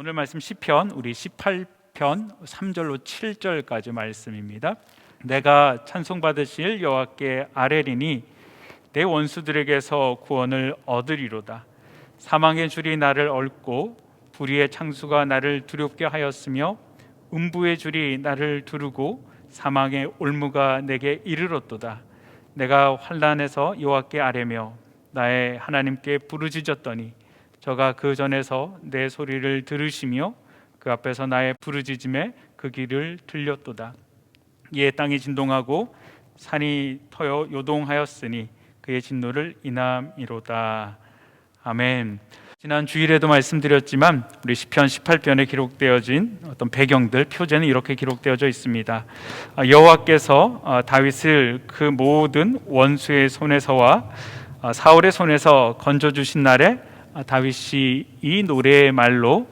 오늘 말씀 시편 우리 18편 3절로 7절까지 말씀입니다. 내가 찬송 받으실 여호와께 아뢰리니 내 원수들에게서 구원을 얻으리로다. 사망의 줄이 나를 얽고 불의의 창수가 나를 두렵게 하였으며 음부의 줄이 나를 두르고 사망의 올무가 내게 이르렀도다. 내가 환란에서 여호와께 아뢰며 나의 하나님께 부르짖었더니 저가 그 전에서 내 소리를 들으시며 그 앞에서 나의 부르짖음에 그 길을 들렸도다. 이에 땅이 진동하고 산이 터여 요동하였으니 그의 진노를 인함이로다. 아멘. 지난 주일에도 말씀드렸지만 우리 시편 18편에 기록되어진 어떤 배경들 표제는 이렇게 기록되어져 있습니다. 아, 여호와께서 아, 다윗을 그 모든 원수의 손에서와 아, 사울의 손에서 건져 주신 날에 아, 다윗이 이 노래의 말로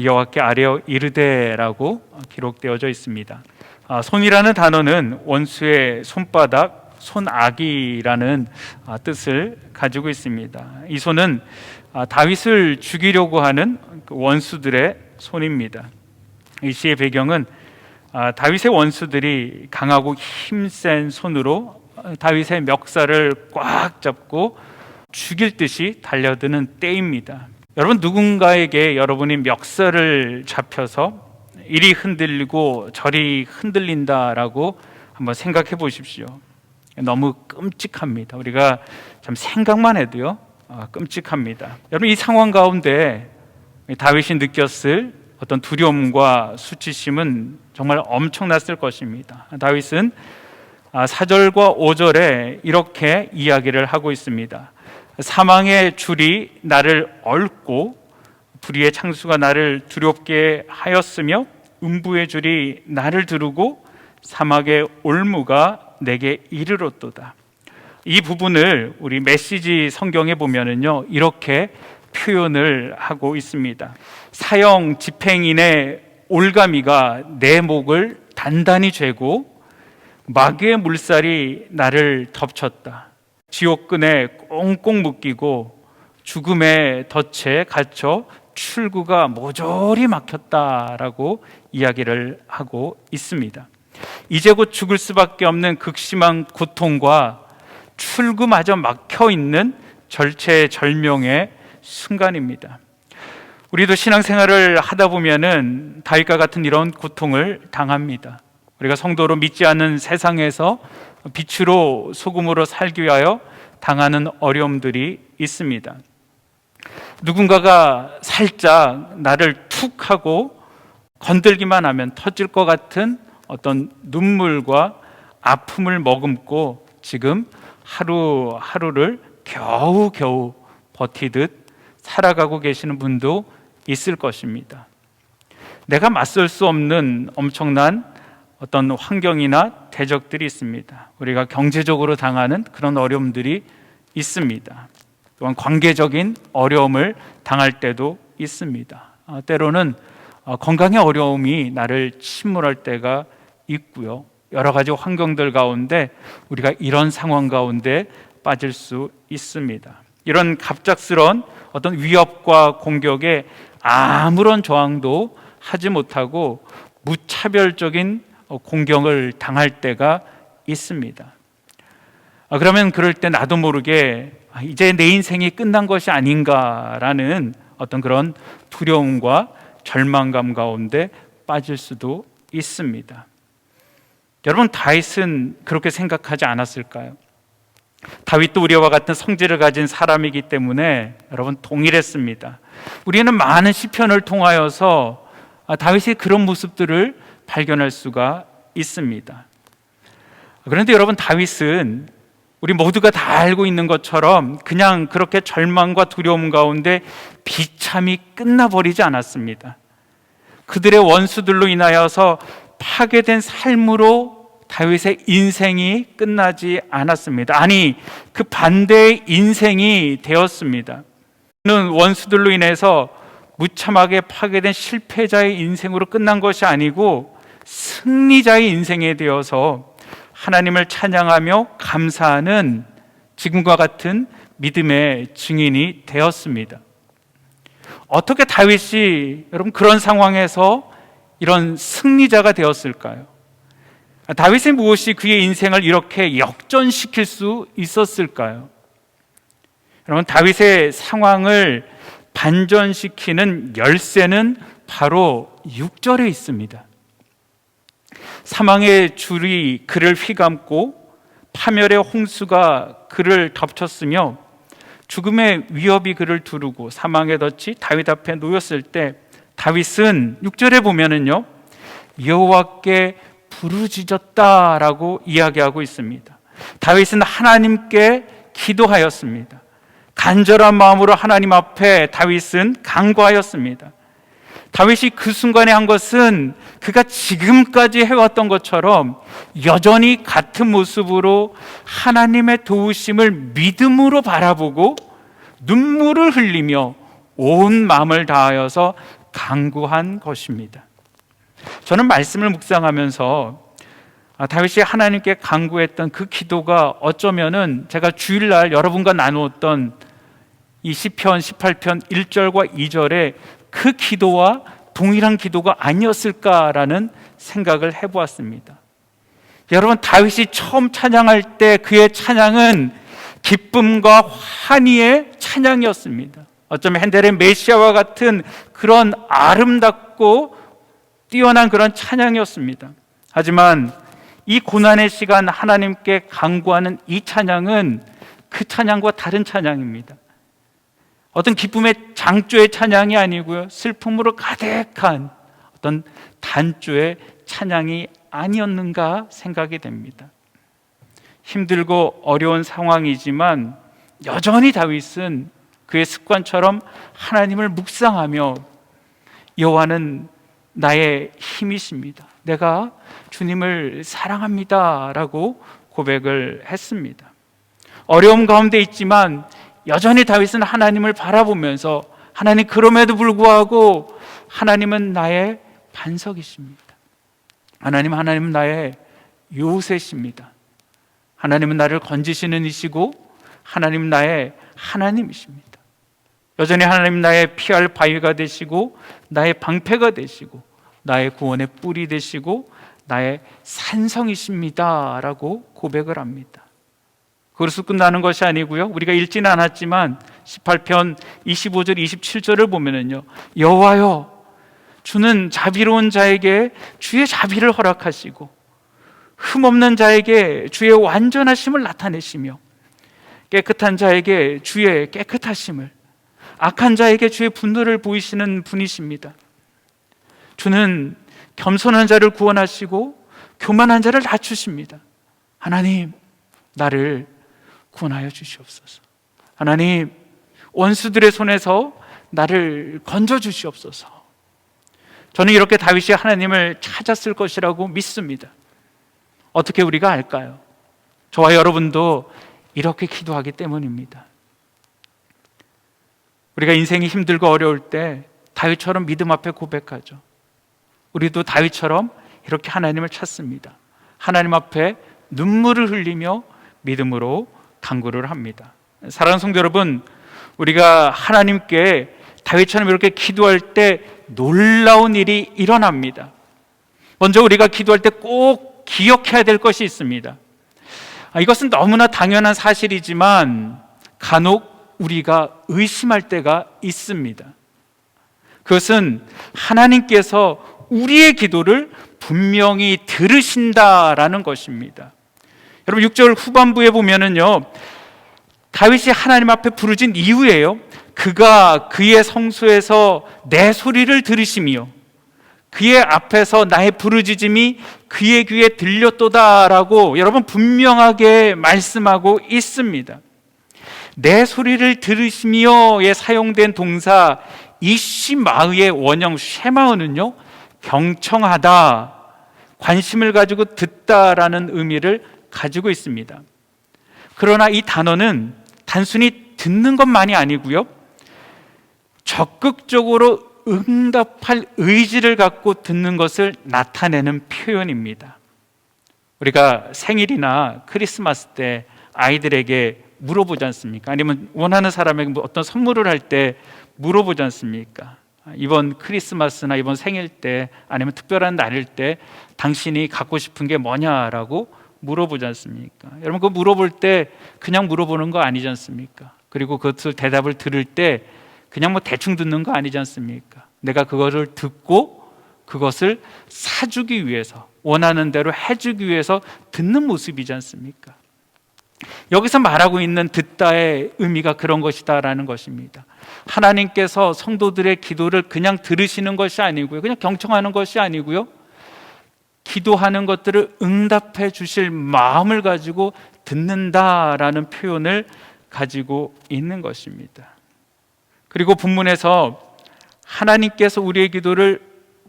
여호와께 아뢰어 이르되라고 기록되어져 있습니다. 아, 손이라는 단어는 원수의 손바닥, 손아기라는 아, 뜻을 가지고 있습니다. 이 손은 아, 다윗을 죽이려고 하는 그 원수들의 손입니다. 이 시의 배경은 아, 다윗의 원수들이 강하고 힘센 손으로 아, 다윗의 멱살을 꽉 잡고 죽일 듯이 달려드는 때입니다. 여러분 누군가에게 여러분이 멱살을 잡혀서 이리 흔들리고 저리 흔들린다라고 한번 생각해 보십시오. 너무 끔찍합니다. 우리가 참 생각만 해도요 아, 끔찍합니다. 여러분 이 상황 가운데 다윗이 느꼈을 어떤 두려움과 수치심은 정말 엄청났을 것입니다. 다윗은 아, 4절과 5절에 이렇게 이야기를 하고 있습니다. 사망의 줄이 나를 얽고 불의의 창수가 나를 두렵게 하였으며 음부의 줄이 나를 두르고 사막의 올무가 내게 이르렀도다. 이 부분을 우리 메시지 성경에 보면은요 이렇게 표현을 하고 있습니다. 사형 집행인의 올가미가 내 목을 단단히 죄고 마귀의 물살이 나를 덮쳤다. 지옥끈에 꽁꽁 묶이고 죽음의 덫에 갇혀 출구가 모조리 막혔다라고 이야기를 하고 있습니다. 이제 곧 죽을 수밖에 없는 극심한 고통과 출구마저 막혀 있는 절체절명의 순간입니다. 우리도 신앙생활을 하다 보면은 다윗과 같은 이런 고통을 당합니다. 우리가 성도로 믿지 않는 세상에서 빛으로 소금으로 살기 위하여 당하는 어려움들이 있습니다. 누군가가 살짝 나를 툭 하고 건들기만 하면 터질 것 같은 어떤 눈물과 아픔을 머금고 지금 하루하루를 겨우겨우 버티듯 살아가고 계시는 분도 있을 것입니다. 내가 맞설 수 없는 엄청난 어떤 환경이나 대적들이 있습니다. 우리가 경제적으로 당하는 그런 어려움들이 있습니다. 또한 관계적인 어려움을 당할 때도 있습니다. 아, 때로는 어, 건강의 어려움이 나를 침몰할 때가 있고요. 여러 가지 환경들 가운데 우리가 이런 상황 가운데 빠질 수 있습니다. 이런 갑작스런 어떤 위협과 공격에 아무런 저항도 하지 못하고 무차별적인 어, 공격을 당할 때가 있습니다. 아, 그러면 그럴 때 나도 모르게 아, 이제 내 인생이 끝난 것이 아닌가라는 어떤 그런 두려움과 절망감 가운데 빠질 수도 있습니다. 여러분 다윗은 그렇게 생각하지 않았을까요? 다윗도 우리와 같은 성질을 가진 사람이기 때문에 여러분 동일했습니다. 우리는 많은 시편을 통하여서 아, 다윗의 그런 모습들을 발견할 수가 있습니다. 그런데 여러분 다윗은 우리 모두가 다 알고 있는 것처럼 그냥 그렇게 절망과 두려움 가운데 비참히 끝나버리지 않았습니다. 그들의 원수들로 인하여서 파괴된 삶으로 다윗의 인생이 끝나지 않았습니다. 아니, 그 반대의 인생이 되었습니다. 그는 원수들로 인해서 무참하게 파괴된 실패자의 인생으로 끝난 것이 아니고 승리자의 인생에 되어서 하나님을 찬양하며 감사하는 지금과 같은 믿음의 증인이 되었습니다. 어떻게 다윗이 여러분 그런 상황에서 이런 승리자가 되었을까요? 다윗의 무엇이 그의 인생을 이렇게 역전시킬 수 있었을까요? 여러분 다윗의 상황을 반전시키는 열쇠는 바로 6절에 있습니다. 사망의 줄이 그를 휘감고 파멸의 홍수가 그를 덮쳤으며 죽음의 위협이 그를 두르고 사망의 덫이 다윗 앞에 놓였을 때 다윗은 6절에 보면은요. 여호와께 부르짖었다라고 이야기하고 있습니다. 다윗은 하나님께 기도하였습니다. 간절한 마음으로 하나님 앞에 다윗은 간구하였습니다. 다윗이 그 순간에 한 것은 그가 지금까지 해왔던 것처럼 여전히 같은 모습으로 하나님의 도우심을 믿음으로 바라보고 눈물을 흘리며 온 마음을 다하여서 간구한 것입니다. 저는 말씀을 묵상하면서 아, 다윗이 하나님께 간구했던 그 기도가 어쩌면은 제가 주일날 여러분과 나누었던 이 시편 18편 1절과 2절의 그 기도와 동일한 기도가 아니었을까라는 생각을 해보았습니다. 여러분 다윗이 처음 찬양할 때 그의 찬양은 기쁨과 환희의 찬양이었습니다. 어쩌면 핸델의 메시아와 같은 그런 아름답고 뛰어난 그런 찬양이었습니다. 하지만 이 고난의 시간 하나님께 강구하는 이 찬양은 그 찬양과 다른 찬양입니다. 어떤 기쁨의 장조의 찬양이 아니고요. 슬픔으로 가득한 어떤 단조의 찬양이 아니었는가 생각이 됩니다. 힘들고 어려운 상황이지만 여전히 다윗은 그의 습관처럼 하나님을 묵상하며 여호와는 나의 힘이십니다. 내가 주님을 사랑합니다라고 고백을 했습니다. 어려움 가운데 있지만 여전히 다윗은 하나님을 바라보면서 하나님 그럼에도 불구하고 하나님은 나의 반석이십니다. 하나님 하나님은 나의 요새십니다. 하나님은 나를 건지시는 이시고 하나님 나의 하나님이십니다. 여전히 하나님 나의 피할 바위가 되시고 나의 방패가 되시고 나의 구원의 뿔이 되시고 나의 산성이십니다라고 고백을 합니다. 그것으로 끝나는 것이 아니고요. 우리가 읽지는 않았지만 18편 25절 27절을 보면은요. 여호와여 주는 자비로운 자에게 주의 자비를 허락하시고 흠없는 자에게 주의 완전하심을 나타내시며 깨끗한 자에게 주의 깨끗하심을 악한 자에게 주의 분노를 보이시는 분이십니다. 주는 겸손한 자를 구원하시고 교만한 자를 낮추십니다. 하나님, 나를 구원하여 주시옵소서. 하나님, 원수들의 손에서 나를 건져 주시옵소서. 저는 이렇게 다윗이 하나님을 찾았을 것이라고 믿습니다. 어떻게 우리가 알까요? 저와 여러분도 이렇게 기도하기 때문입니다. 우리가 인생이 힘들고 어려울 때 다윗처럼 믿음 앞에 고백하죠. 우리도 다윗처럼 이렇게 하나님을 찾습니다. 하나님 앞에 눈물을 흘리며 믿음으로 간구를 합니다. 사랑하는 성도 여러분, 우리가 하나님께 다윗처럼 이렇게 기도할 때 놀라운 일이 일어납니다. 먼저 우리가 기도할 때 꼭 기억해야 될 것이 있습니다. 아, 이것은 너무나 당연한 사실이지만 간혹 우리가 의심할 때가 있습니다. 그것은 하나님께서 우리의 기도를 분명히 들으신다라는 것입니다. 여러분 6절 후반부에 보면은요. 다윗이 하나님 앞에 부르진 이후에요. 그가 그의 성소에서 내 소리를 들으시며 그의 앞에서 나의 부르짖음이 그의 귀에 들렸도다라고 여러분 분명하게 말씀하고 있습니다. 내 소리를 들으시며에 사용된 동사 이시마의 원형 쉐마은은요 경청하다 관심을 가지고 듣다라는 의미를 가지고 있습니다. 그러나 이 단어는 단순히 듣는 것만이 아니고요. 적극적으로 응답할 의지를 갖고 듣는 것을 나타내는 표현입니다. 우리가 생일이나 크리스마스 때 아이들에게 물어보지 않습니까? 아니면 원하는 사람에게 뭐 어떤 선물을 할 때 물어보지 않습니까? 이번 크리스마스나 이번 생일 때 아니면 특별한 날일 때 당신이 갖고 싶은 게 뭐냐라고 물어보지 않습니까? 여러분 그 물어볼 때 그냥 물어보는 거 아니지 않습니까? 그리고 그것을 대답을 들을 때 그냥 뭐 대충 듣는 거 아니지 않습니까? 내가 그거를 듣고 그것을 사주기 위해서 원하는 대로 해주기 위해서 듣는 모습이지 않습니까? 여기서 말하고 있는 듣다의 의미가 그런 것이다라는 것입니다. 하나님께서 성도들의 기도를 그냥 들으시는 것이 아니고요. 그냥 경청하는 것이 아니고요. 기도하는 것들을 응답해 주실 마음을 가지고 듣는다라는 표현을 가지고 있는 것입니다. 그리고 본문에서 하나님께서 우리의 기도를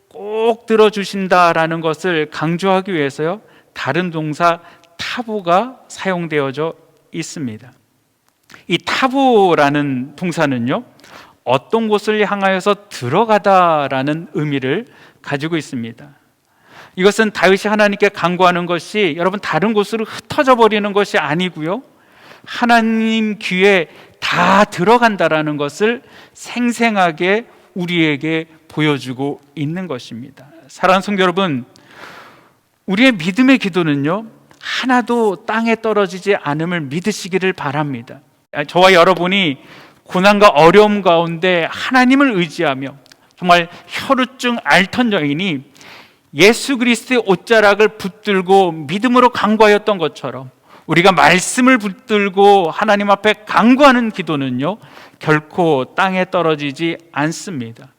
꼭 들어주신다라는 것을 강조하기 위해서요. 다른 동사 타보가 사용되어져 있습니다. 이 타보라는 동사는요. 어떤 곳을 향하여서 들어가다라는 의미를 가지고 있습니다. 이것은 다윗이 하나님께 간구하는 것이 여러분 다른 곳으로 흩어져 버리는 것이 아니고요. 하나님 귀에 다 들어간다라는 것을 생생하게 우리에게 보여주고 있는 것입니다. 사랑하는 성도 여러분, 우리의 믿음의 기도는요, 하나도 땅에 떨어지지 않음을 믿으시기를 바랍니다. 저와 여러분이 고난과 어려움 가운데 하나님을 의지하며 정말 혈우증 앓던 여인이 예수 그리스도의 옷자락을 붙들고 믿음으로 간구하였던 것처럼 우리가 말씀을 붙들고 하나님 앞에 간구하는 기도는요 결코 땅에 떨어지지 않습니다.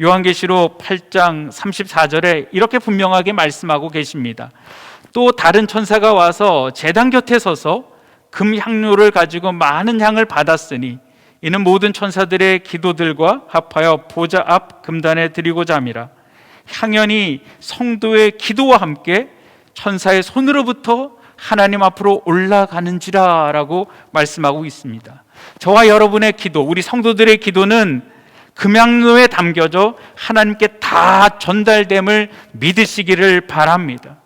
요한계시록 8장 34절에 이렇게 분명하게 말씀하고 계십니다. 또 다른 천사가 와서 제단 곁에 서서 금 향료를 가지고 많은 향을 받았으니 이는 모든 천사들의 기도들과 합하여 보좌 앞 금단에 드리고자 함이라. 향연이 성도의 기도와 함께 천사의 손으로부터 하나님 앞으로 올라가는지라라고 말씀하고 있습니다. 저와 여러분의 기도, 우리 성도들의 기도는 금양로에 담겨져 하나님께 다 전달됨을 믿으시기를 바랍니다.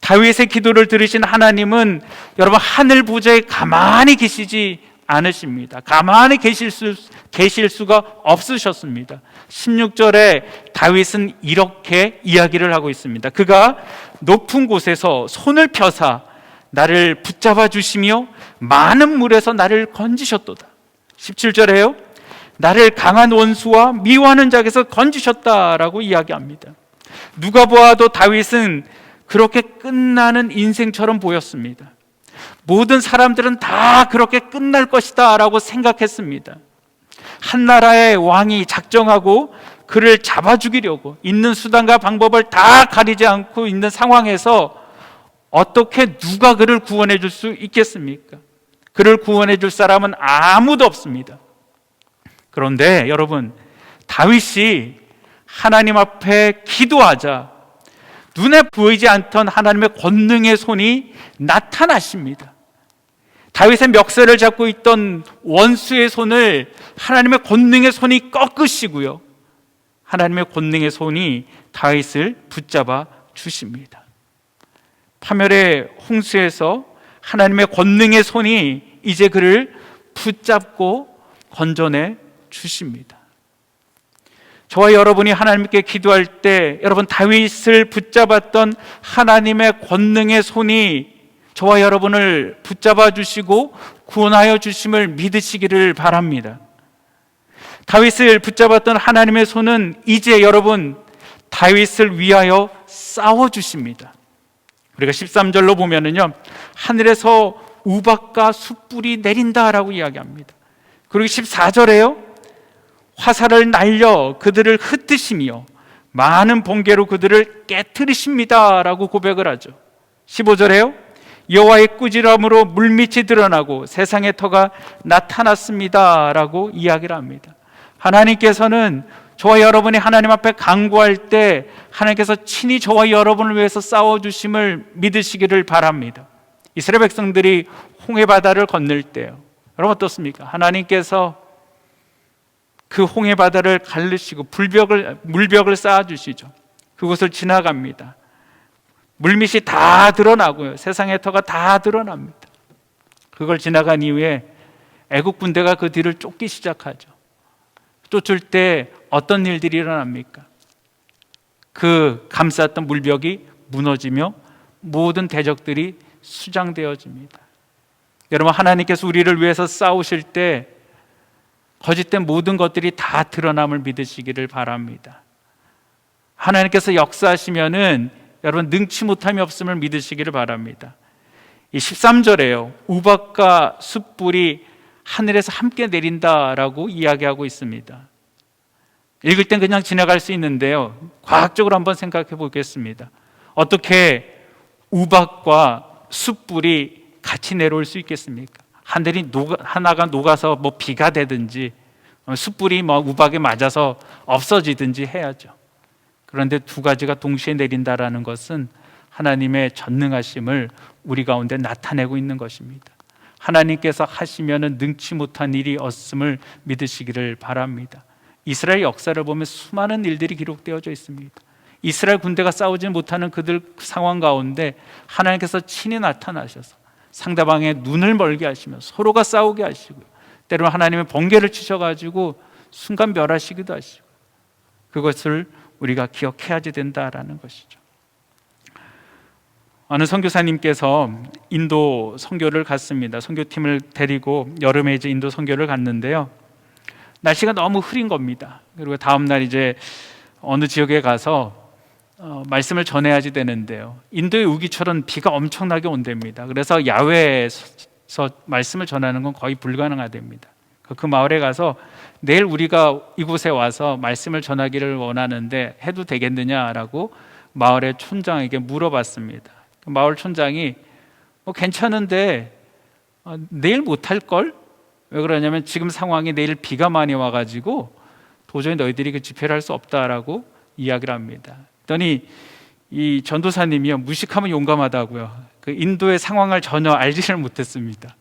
다윗의 기도를 들으신 하나님은 여러분 하늘 부자에 가만히 계시지 않으십니다. 가만히 계실 수 계실 수가 없으셨습니다. 16절에 다윗은 이렇게 이야기를 하고 있습니다. 그가 높은 곳에서 손을 펴사 나를 붙잡아 주시며 많은 물에서 나를 건지셨도다. 17절에요. 나를 강한 원수와 미워하는 자에게서 건지셨다라고 이야기합니다. 누가 보아도 다윗은 그렇게 끝나는 인생처럼 보였습니다. 모든 사람들은 다 그렇게 끝날 것이다 라고 생각했습니다. 한 나라의 왕이 작정하고 그를 잡아 죽이려고 있는 수단과 방법을 다 가리지 않고 있는 상황에서 어떻게 누가 그를 구원해 줄 수 있겠습니까? 그를 구원해 줄 사람은 아무도 없습니다. 그런데 여러분, 다윗이 하나님 앞에 기도하자 눈에 보이지 않던 하나님의 권능의 손이 나타나십니다. 다윗의 멱살을 잡고 있던 원수의 손을 하나님의 권능의 손이 꺾으시고요. 하나님의 권능의 손이 다윗을 붙잡아 주십니다. 파멸의 홍수에서 하나님의 권능의 손이 이제 그를 붙잡고 건져내 주십니다. 저와 여러분이 하나님께 기도할 때 여러분 다윗을 붙잡았던 하나님의 권능의 손이 저와 여러분을 붙잡아 주시고 구원하여 주심을 믿으시기를 바랍니다. 다윗을 붙잡았던 하나님의 손은 이제 여러분 다윗을 위하여 싸워 주십니다. 우리가 13절로 보면은요. 하늘에서 우박과 숯불이 내린다라고 이야기합니다. 그리고 14절에요. 화살을 날려 그들을 흩으시며 많은 번개로 그들을 깨뜨리십니다라고 고백을 하죠. 15절에요. 여호와의 꾸지람으로 물밑이 드러나고 세상의 터가 나타났습니다라고 이야기를 합니다. 하나님께서는 저와 여러분이 하나님 앞에 간구할 때 하나님께서 친히 저와 여러분을 위해서 싸워 주심을 믿으시기를 바랍니다. 이스라엘 백성들이 홍해 바다를 건널 때요. 여러분 어떻습니까? 하나님께서 그 홍해 바다를 갈르시고 불벽을 물벽을 쌓아 주시죠. 그곳을 지나갑니다. 물밑이 다 드러나고요. 세상의 터가 다 드러납니다. 그걸 지나간 이후에 애국 군대가 그 뒤를 쫓기 시작하죠. 쫓을 때 어떤 일들이 일어납니까? 그 감쌌던 물벽이 무너지며 모든 대적들이 수장되어집니다. 여러분 하나님께서 우리를 위해서 싸우실 때 거짓된 모든 것들이 다 드러남을 믿으시기를 바랍니다. 하나님께서 역사하시면은 여러분 능치 못함이 없음을 믿으시기를 바랍니다. 이 13절에요. 우박과 숯불이 하늘에서 함께 내린다라고 이야기하고 있습니다. 읽을 땐 그냥 지나갈 수 있는데요. 과학적으로 한번 생각해 보겠습니다. 어떻게 우박과 숯불이 같이 내려올 수 있겠습니까? 하늘이 녹아, 하나가 녹아서 뭐 비가 되든지 어, 숯불이 뭐 우박에 맞아서 없어지든지 해야죠. 그런데 두 가지가 동시에 내린다라는 것은 하나님의 전능하심을 우리 가운데 나타내고 있는 것입니다. 하나님께서 하시면은 능치 못한 일이 없음을 믿으시기를 바랍니다. 이스라엘 역사를 보면 수많은 일들이 기록되어져 있습니다. 이스라엘 군대가 싸우지 못하는 그들 상황 가운데 하나님께서 친히 나타나셔서 상대방의 눈을 멀게 하시며 서로가 싸우게 하시고요. 때로는 하나님의 번개를 치셔가지고 순간 멸하시기도 하시고 그것을 우리가 기억해야지 된다라는 것이죠. 어느 선교사님께서 인도 선교를 갔습니다. 선교팀을 데리고 여름에 이제 인도 선교를 갔는데요. 날씨가 너무 흐린 겁니다. 그리고 다음 날 이제 어느 지역에 가서 어, 말씀을 전해야지 되는데요. 인도의 우기처럼 비가 엄청나게 온답니다. 그래서 야외에서 말씀을 전하는 건 거의 불가능하답니다. 그 마을에 가서 내일 우리가 이곳에 와서 말씀을 전하기를 원하는데 해도 되겠느냐라고 마을의 촌장에게 물어봤습니다. 그 마을 촌장이 뭐 괜찮은데 어, 내일 못할 걸? 왜 그러냐면 지금 상황이 내일 비가 많이 와가지고 도저히 너희들이 그 집회를 할 수 없다라고 이야기를 합니다. 그랬더니 이 전도사님이요 무식하면 용감하다고요. 그 인도의 상황을 전혀 알지를 못했습니다.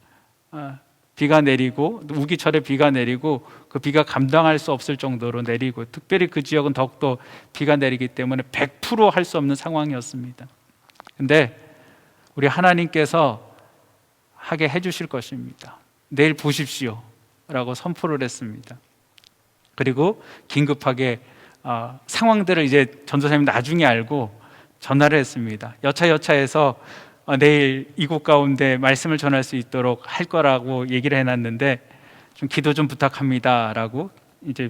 아, 비가 내리고 우기철에 비가 내리고 그 비가 감당할 수 없을 정도로 내리고 특별히 그 지역은 더욱더 비가 내리기 때문에 100%할 수 없는 상황이었습니다. 근데 우리 하나님께서 하게 해주실 것입니다. 내일 보십시오. 라고 선포를 했습니다. 그리고 긴급하게 어, 상황들을 이제 전도사님 나중에 알고 전화를 했습니다. 여차 여차해서 어, 내일 이곳 가운데 말씀을 전할 수 있도록 할 거라고 얘기를 해놨는데 좀 기도 좀 부탁합니다라고 이제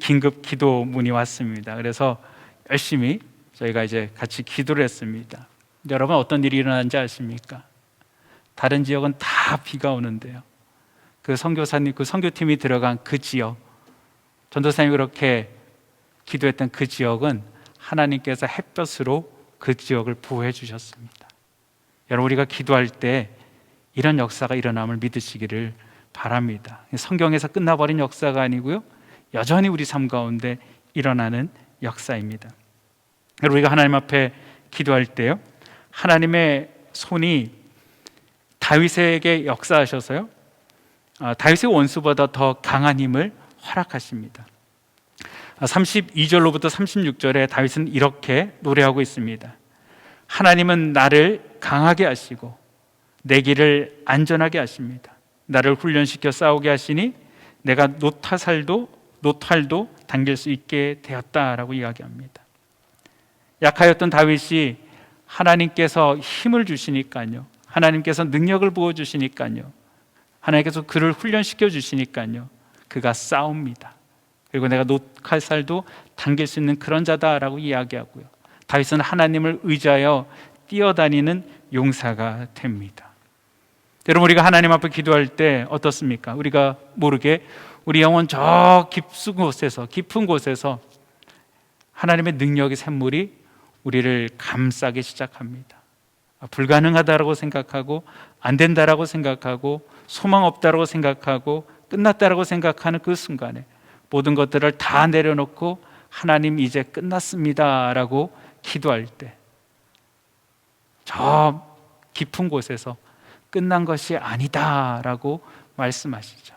긴급 기도문이 왔습니다. 그래서 열심히 저희가 이제 같이 기도를 했습니다. 여러분 어떤 일이 일어난지 아십니까? 다른 지역은 다 비가 오는데요. 그 선교사님, 그 선교팀이 들어간 그 지역, 전도사님이 그렇게 기도했던 그 지역은 하나님께서 햇볕으로 그 지역을 보호해 주셨습니다. 여러분 우리가 기도할 때 이런 역사가 일어남을 믿으시기를 바랍니다. 성경에서 끝나버린 역사가 아니고요. 여전히 우리 삶 가운데 일어나는 역사입니다. 우리가 하나님 앞에 기도할 때요. 하나님의 손이 다윗에게 역사하셔서요. 아, 다윗의 원수보다 더 강한 힘을 허락하십니다. 32절로부터 36절에 다윗은 이렇게 노래하고 있습니다. 하나님은 나를 강하게 하시고 내 길을 안전하게 하십니다. 나를 훈련시켜 싸우게 하시니 내가 노타살도 노탈도 당길 수 있게 되었다라고 이야기합니다. 약하였던 다윗이 하나님께서 힘을 주시니까요. 하나님께서 능력을 부어 주시니까요. 하나님께서 그를 훈련시켜 주시니까요. 그가 싸웁니다. 그리고 내가 노칼살도 당길 수 있는 그런 자다라고 이야기하고요. 다윗은 하나님을 의지하여 뛰어다니는 용사가 됩니다. 여러분 우리가 하나님 앞에 기도할 때 어떻습니까? 우리가 모르게 우리 영혼 저 깊은 곳에서 깊은 곳에서 하나님의 능력의 샘물이 우리를 감싸기 시작합니다. 불가능하다라고 생각하고 안 된다라고 생각하고 소망 없다라고 생각하고 끝났다라고 생각하는 그 순간에 모든 것들을 다 내려놓고 하나님 이제 끝났습니다라고 기도할 때 저 깊은 곳에서 끝난 것이 아니다라고 말씀하시죠.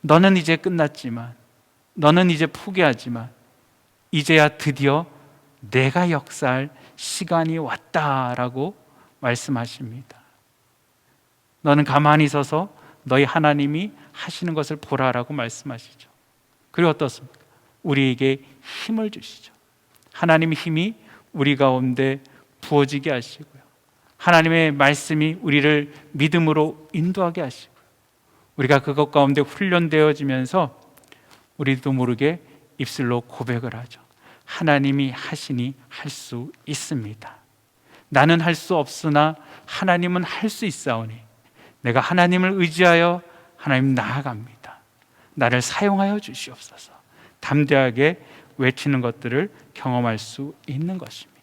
너는 이제 끝났지만 너는 이제 포기하지만 이제야 드디어 내가 역사할 시간이 왔다라고 말씀하십니다. 너는 가만히 서서 너희 하나님이 하시는 것을 보라라고 말씀하시죠. 그리고 어떻습니까? 우리에게 힘을 주시죠. 하나님의 힘이 우리 가운데 부어지게 하시고요. 하나님의 말씀이 우리를 믿음으로 인도하게 하시고요. 우리가 그것 가운데 훈련되어지면서 우리도 모르게 입술로 고백을 하죠. 하나님이 하시니 할 수 있습니다. 나는 할 수 없으나 하나님은 할 수 있사오니 내가 하나님을 의지하여 하나님 나아갑니다. 나를 사용하여 주시옵소서. 담대하게 외치는 것들을 경험할 수 있는 것입니다.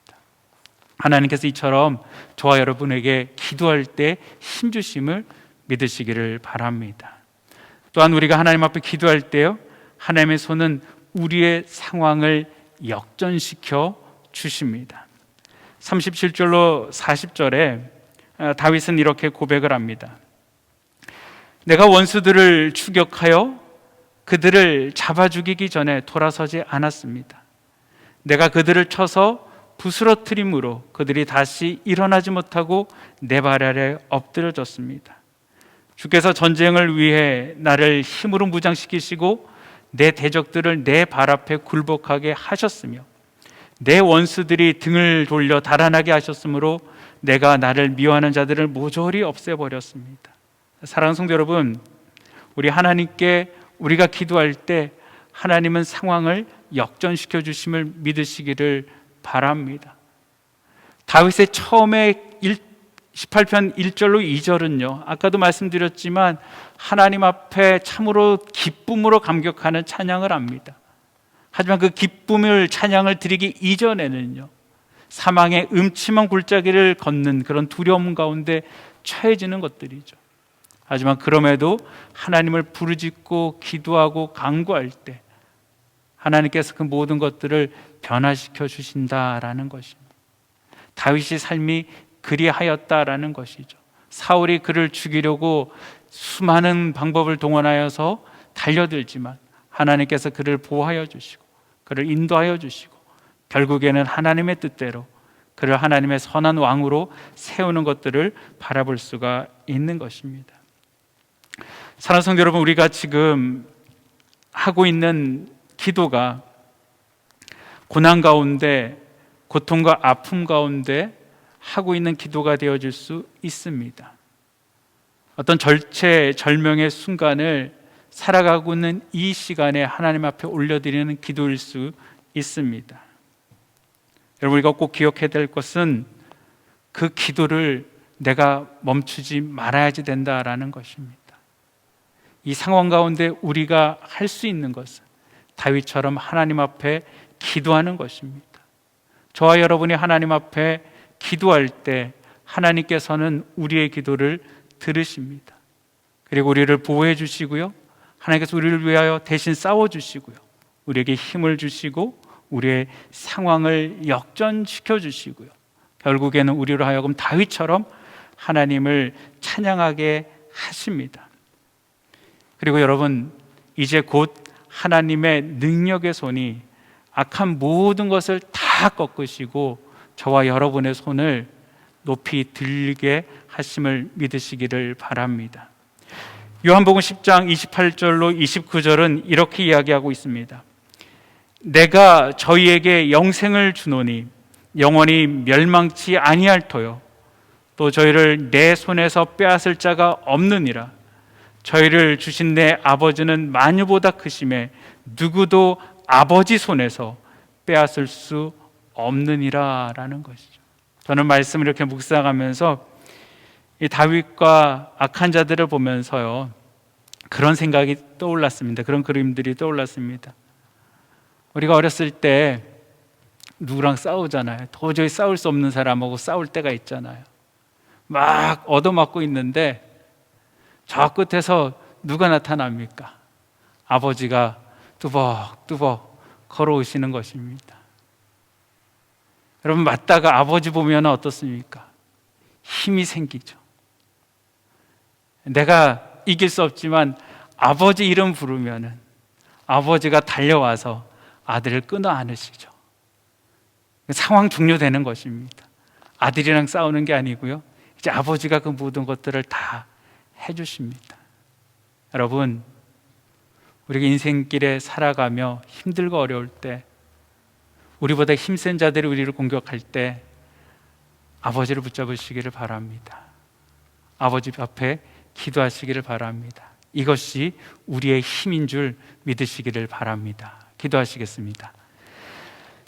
하나님께서 이처럼 저와 여러분에게 기도할 때 힘주심을 믿으시기를 바랍니다. 또한 우리가 하나님 앞에 기도할 때요, 하나님의 손은 우리의 상황을 역전시켜 주십니다. 37절로 40절에 아, 다윗은 이렇게 고백을 합니다. 내가 원수들을 추격하여 그들을 잡아 죽이기 전에 돌아서지 않았습니다. 내가 그들을 쳐서 부스러뜨림으로 그들이 다시 일어나지 못하고 내 발 아래 엎드려졌습니다. 주께서 전쟁을 위해 나를 힘으로 무장시키시고 내 대적들을 내 발 앞에 굴복하게 하셨으며 내 원수들이 등을 돌려 달아나게 하셨으므로 내가 나를 미워하는 자들을 모조리 없애버렸습니다. 사랑하는 성도 여러분, 우리 하나님께 우리가 기도할 때 하나님은 상황을 역전시켜 주심을 믿으시기를 바랍니다. 다윗의 처음에 18편 1절로 2절은요. 아까도 말씀드렸지만 하나님 앞에 참으로 기쁨으로 감격하는 찬양을 합니다. 하지만 그 기쁨을 찬양을 드리기 이전에는요. 사망의 음침한 골짜기를 걷는 그런 두려움 가운데 처해지는 것들이죠. 하지만 그럼에도 하나님을 부르짖고 기도하고 간구할 때 하나님께서 그 모든 것들을 변화시켜 주신다라는 것입니다. 다윗의 삶이 그리하였다라는 것이죠. 사울이 그를 죽이려고 수많은 방법을 동원하여서 달려들지만 하나님께서 그를 보호하여 주시고 그를 인도하여 주시고 결국에는 하나님의 뜻대로 그를 하나님의 선한 왕으로 세우는 것들을 바라볼 수가 있는 것입니다. 사랑하는 성도 여러분, 우리가 지금 하고 있는 기도가 고난 가운데 고통과 아픔 가운데 하고 있는 기도가 되어질 수 있습니다. 어떤 절체 절명의 순간을 살아가고 있는 이 시간에 하나님 앞에 올려드리는 기도일 수 있습니다. 여러분 우리가 꼭 기억해야 될 것은 그 기도를 내가 멈추지 말아야지 된다라는 것입니다. 이 상황 가운데 우리가 할 수 있는 것은 다윗처럼 하나님 앞에 기도하는 것입니다. 저와 여러분이 하나님 앞에 기도할 때 하나님께서는 우리의 기도를 들으십니다. 그리고 우리를 보호해 주시고요. 하나님께서 우리를 위하여 대신 싸워 주시고요. 우리에게 힘을 주시고 우리의 상황을 역전시켜 주시고요. 결국에는 우리로 하여금 다윗처럼 하나님을 찬양하게 하십니다. 그리고 여러분 이제 곧 하나님의 능력의 손이 악한 모든 것을 다 꺾으시고 저와 여러분의 손을 높이 들게 하심을 믿으시기를 바랍니다. 요한복음 10장 28절로 29절은 이렇게 이야기하고 있습니다. 내가 저희에게 영생을 주노니 영원히 멸망치 아니할 터요. 또 저희를 내 손에서 빼앗을 자가 없느니라. 저희를 주신 내 아버지는 만유보다 크심에 누구도 아버지 손에서 빼앗을 수 없느니라 라는 것이죠. 저는 말씀을 이렇게 묵상하면서 이 다윗과 악한 자들을 보면서요 그런 생각이 떠올랐습니다. 그런 그림들이 떠올랐습니다. 우리가 어렸을 때 누구랑 싸우잖아요. 도저히 싸울 수 없는 사람하고 싸울 때가 있잖아요. 막 얻어맞고 있는데 저 끝에서 누가 나타납니까? 아버지가 뚜벅뚜벅 걸어오시는 것입니다. 여러분 맞다가 아버지 보면 어떻습니까? 힘이 생기죠. 내가 이길 수 없지만 아버지 이름 부르면은 아버지가 달려와서 아들을 끊어 안으시죠. 상황 종료되는 것입니다. 아들이랑 싸우는 게 아니고요. 이제 아버지가 그 모든 것들을 다 해주십니다. 여러분, 우리가 인생길에 살아가며 힘들고 어려울 때, 우리보다 힘센 자들이 우리를 공격할 때, 아버지를 붙잡으시기를 바랍니다. 아버지 앞에 기도하시기를 바랍니다. 이것이 우리의 힘인 줄 믿으시기를 바랍니다. 기도하시겠습니다.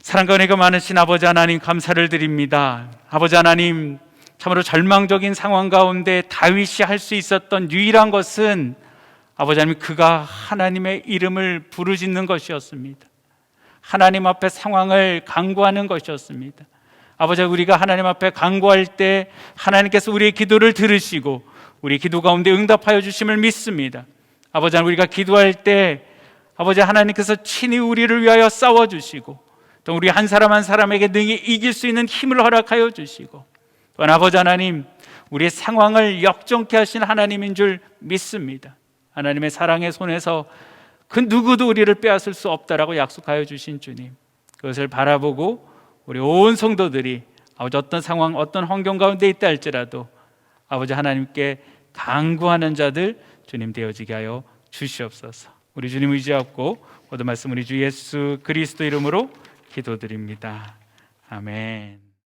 사랑과 은혜가 많으신 아버지 하나님 감사를 드립니다. 아버지 하나님 참으로 절망적인 상황 가운데 다윗이 할 수 있었던 유일한 것은 아버지 하나님 그가 하나님의 이름을 부르짖는 것이었습니다. 하나님 앞에 상황을 강구하는 것이었습니다. 아버지 우리가 하나님 앞에 강구할 때 하나님께서 우리의 기도를 들으시고 우리 기도 가운데 응답하여 주심을 믿습니다. 아버지 하나님 우리가 기도할 때 아버지 하나님께서 친히 우리를 위하여 싸워 주시고 또 우리 한 사람 한 사람에게 능히 이길 수 있는 힘을 허락하여 주시고 또한 아버지 하나님 우리의 상황을 역정케 하신 하나님인 줄 믿습니다. 하나님의 사랑의 손에서 그 누구도 우리를 빼앗을 수 없다라고 약속하여 주신 주님 그것을 바라보고 우리 온 성도들이 아버지 어떤 상황 어떤 환경 가운데 있다 할지라도 아버지 하나님께 강구하는 자들 주님 되어지게 하여 주시옵소서. 우리 주님 의지하고 모든 말씀 우리 주 예수 그리스도 이름으로 기도드립니다. 아멘.